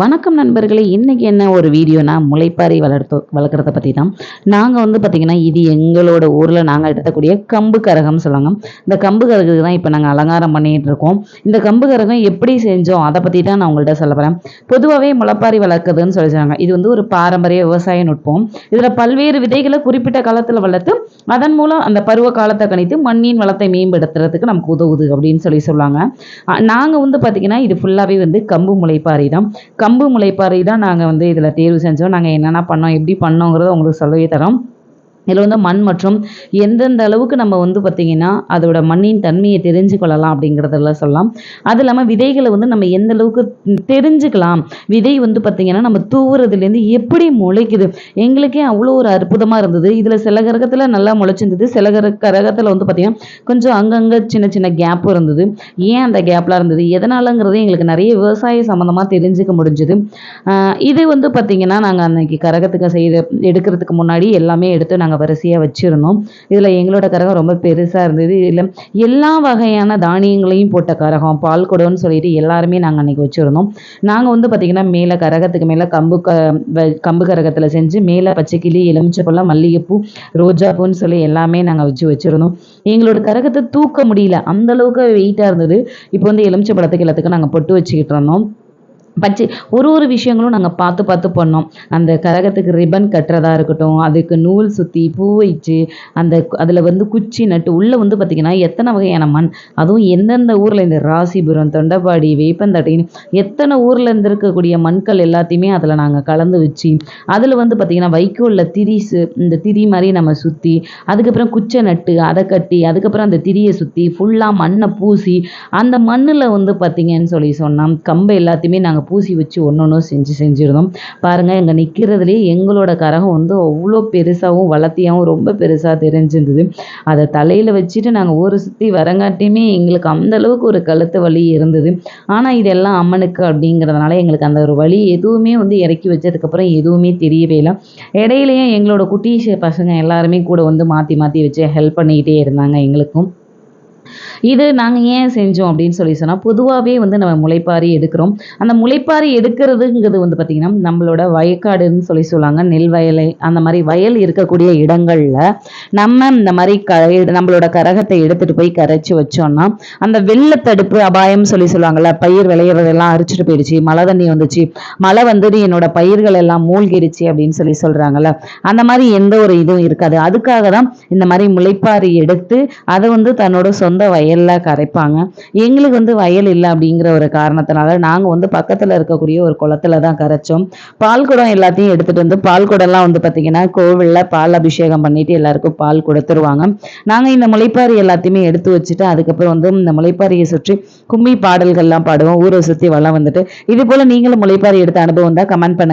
வணக்கம் நண்பர்களே இன்றைக்கி என்ன ஒரு வீடியோனா முளைப்பாரி வளர்த்து வளர்க்குறத பற்றி தான் நாங்கள் வந்து பார்த்திங்கன்னா இது எங்களோட ஊரில் நாங்கள் எடுத்தக்கூடிய கம்பு கரகம்னு சொல்லுவாங்க. இந்த கம்பு கரகுக்கு தான் இப்போ நாங்கள் அலங்காரம் பண்ணிகிட்டு இருக்கோம். இந்த கம்பு கரகம் எப்படி செஞ்சோம் அதை பற்றி தான் நான் உங்கள்கிட்ட சொல்ல போகிறேன் பொதுவாகவே முளைப்பாரி வளர்க்குறதுன்னு சொல்லி சொல்லுவாங்க இது வந்து ஒரு பாரம்பரிய விவசாய நுட்பம். இதில் பல்வேறு விதைகளை குறிப்பிட்ட காலத்தில் வளர்த்து அதன் மூலம் அந்த பருவ காலத்தை கணித்து மண்ணின் வளத்தை மேம்படுத்துறதுக்கு நமக்கு உதவுது அப்படின்னு சொல்லி சொல்லுவாங்க. நாங்கள் வந்து பார்த்திங்கன்னா இது ஃபுல்லாகவே வந்து கம்பு முளைப்பாரி தான் கம்பு முளைப்பாறை தான் நாங்கள் வந்து இதில் தேர்வு செஞ்சோம். நாங்கள் என்னென்ன பண்ணோம் எப்படி பண்ணோங்கிறத உங்களுக்கு சொல்லவே தரோம். இதில் வந்து மண் மற்றும் எந்தெந்த அளவுக்கு நம்ம வந்து பார்த்திங்கன்னா அதோட மண்ணின் தன்மையை தெரிஞ்சு கொள்ளலாம் அப்படிங்கிறதெல்லாம் சொல்லலாம். அது இல்லாமல் விதைகளை வந்து நம்ம எந்த அளவுக்கு தெரிஞ்சுக்கலாம். விதை வந்து பார்த்திங்கன்னா நம்ம தூவுறதுலேருந்து எப்படி முளைக்குது? எங்களுக்கே அவ்வளோ ஒரு அற்புதமாக இருந்தது. இதில் சில கரகத்தில் நல்லா முளைச்சிருந்தது. சில கர கரகத்தில் வந்து பார்த்திங்கன்னா கொஞ்சம் அங்கங்கே சின்ன சின்ன கேப்பும் இருந்தது. ஏன் அந்த கேப்லாம் இருந்தது? எதனாலங்கிறது எங்களுக்கு நிறைய விவசாய சம்மந்தமாக தெரிஞ்சுக்க முடிஞ்சுது. இது வந்து பார்த்திங்கன்னா நாங்கள் அன்னைக்கு கரகத்துக்கு செய்த எடுக்கிறதுக்கு முன்னாடி எல்லாமே எடுத்து நாங்கள் நாங்கள் வரிசையாக வச்சுருந்தோம். இதில் எங்களோட கரகம் ரொம்ப பெருசாக இருந்தது. இதில் எல்லா வகையான தானியங்களையும் போட்ட கரகம் பால் குடம்னு சொல்லிட்டு எல்லாருமே நாங்கள் அன்றைக்கி வச்சுருந்தோம். நாங்கள் வந்து பார்த்திங்கன்னா மேலே கரகத்துக்கு மேலே கம்பு க கம்பு கரகத்தில் செஞ்சு மேலே பச்சைக்கிளி எலுமிச்சப்பழம் மல்லிகைப்பூ ரோஜாப்பூன்னு சொல்லி எல்லாமே நாங்கள் வச்சு வச்சுருந்தோம். எங்களோட கரகத்தை தூக்க முடியல. அந்தளவுக்கு வெயிட்டாக இருந்தது. இப்போ வந்து எலுமிச்சப்பழத்துக்கு எல்லாத்துக்கும் நாங்கள் பொட்டு வச்சுக்கிட்டு இருந்தோம். பச்சை ஒரு ஒரு விஷயங்களும் நாங்கள் பார்த்து பார்த்து பண்ணோம். அந்த கரகத்துக்கு ரிப்பன் கட்டுறதா இருக்கட்டும் அதுக்கு நூல் சுற்றி பூ வச்சு அந்த அதில் வந்து குச்சி நட்டு உள்ளே வந்து பார்த்திங்கன்னா எத்தனை வகையான மண் அதுவும் எந்தெந்த ஊரில் இந்த ராசிபுரம் தொண்டபாடி வேப்பந்தட்டின்னு எத்தனை ஊரில் இருந்து இருக்கக்கூடிய மண்கள் எல்லாத்தையுமே அதில் நாங்கள் கலந்து வச்சு அதில் வந்து பார்த்திங்கன்னா வைக்கோலில் திரிசு இந்த திரி மாதிரி நம்ம சுற்றி அதுக்கப்புறம் குச்சை நட்டு அதை கட்டி அதுக்கப்புறம் அந்த திரியை சுற்றி ஃபுல்லாக மண்ணை பூசி அந்த மண்ணில் வந்து பார்த்திங்கன்னு சொல்லி சொன்னால் கம்பை எல்லாத்தையுமே நாங்கள் பூசி வச்சு ஒன்று ஒன்றும் செஞ்சு செஞ்சுருந்தோம். பாருங்கள் எங்கள் நிற்கிறதுலேயே எங்களோட கரகம் வந்து அவ்வளோ பெருசாகவும் வளர்த்தியாகவும் ரொம்ப பெருசாக தெரிஞ்சிருந்தது. அதை தலையில் வச்சுட்டு நாங்கள் ஊரை சுற்றி வரங்காட்டியுமே எங்களுக்கு அந்தளவுக்கு ஒரு கழுத்து வலி இருந்தது. ஆனால் இதெல்லாம் அம்மனுக்கு அப்படிங்கிறதுனால எங்களுக்கு அந்த ஒரு வழி எதுவுமே வந்து இறக்கி வச்சதுக்கப்புறம் எதுவுமே தெரியவே இல்லை. இடையிலையும் எங்களோட குட்டீஸ் பசங்க எல்லாருமே கூட வந்து மாற்றி மாற்றி வச்சு ஹெல்ப் பண்ணிக்கிட்டே இருந்தாங்க எங்களுக்கும். இது நாங்கள் ஏன் செஞ்சோம் அப்படின்னு சொல்லி சொன்னால் பொதுவாகவே வந்து நம்ம முளைப்பாரி எடுக்கிறோம். அந்த முளைப்பாரி எடுக்கிறதுங்கிறது வந்து பார்த்திங்கன்னா நம்மளோட வயக்காடுன்னு சொல்லி சொல்லுவாங்க நெல் வயலை அந்த மாதிரி வயல் இருக்கக்கூடிய இடங்களில் நம்ம இந்த மாதிரி க நம்மளோட கரகத்தை எடுத்துகிட்டு போய் கரைச்சி வச்சோம்னா அந்த வெள்ளத்தடுப்பு அபாயம் சொல்லி சொல்லுவாங்கள்ல பயிர் விளையிறதெல்லாம் அரிச்சிட்டு போயிடுச்சு மழை தண்ணி வந்துச்சு மழை வந்து என்னோட பயிர்கள் எல்லாம் மூழ்கிடுச்சு அப்படின்னு சொல்லி சொல்கிறாங்கல்ல அந்த மாதிரி எந்த ஒரு இதுவும் இருக்காது. அதுக்காக தான் இந்த மாதிரி முளைப்பாரி எடுத்து அதை வந்து தன்னோட சொந்த கூட வயலில் கரைப்பாங்க. எங்களுக்கு வந்து வயல் இல்லை அப்படிங்கிற ஒரு காரணத்தினால நாங்கள் வந்து பக்கத்தில் இருக்கக்கூடிய ஒரு குளத்துல தான் கரைச்சோம். பால் குடம் எல்லாத்தையும் எடுத்துகிட்டு வந்து பால் குடம்லாம் வந்து பார்த்திங்கன்னா கோவிலில் பால் அபிஷேகம் பண்ணிட்டு எல்லாருக்கும் பால் கொடுத்துருவாங்க. நாங்கள் இந்த முளைப்பாரி எல்லாத்தையுமே எடுத்து வச்சுட்டு அதுக்கப்புறம் வந்து இந்த முளைப்பாரியை சுற்றி கும்மி பாடல்கள்லாம் பாடுவோம். ஊரை சுற்றி வளம் வந்துட்டு. இது போல் நீங்களும் முளைப்பாரி எடுத்த அனுபவம் தான் கமெண்ட் பண்ணுங்கள்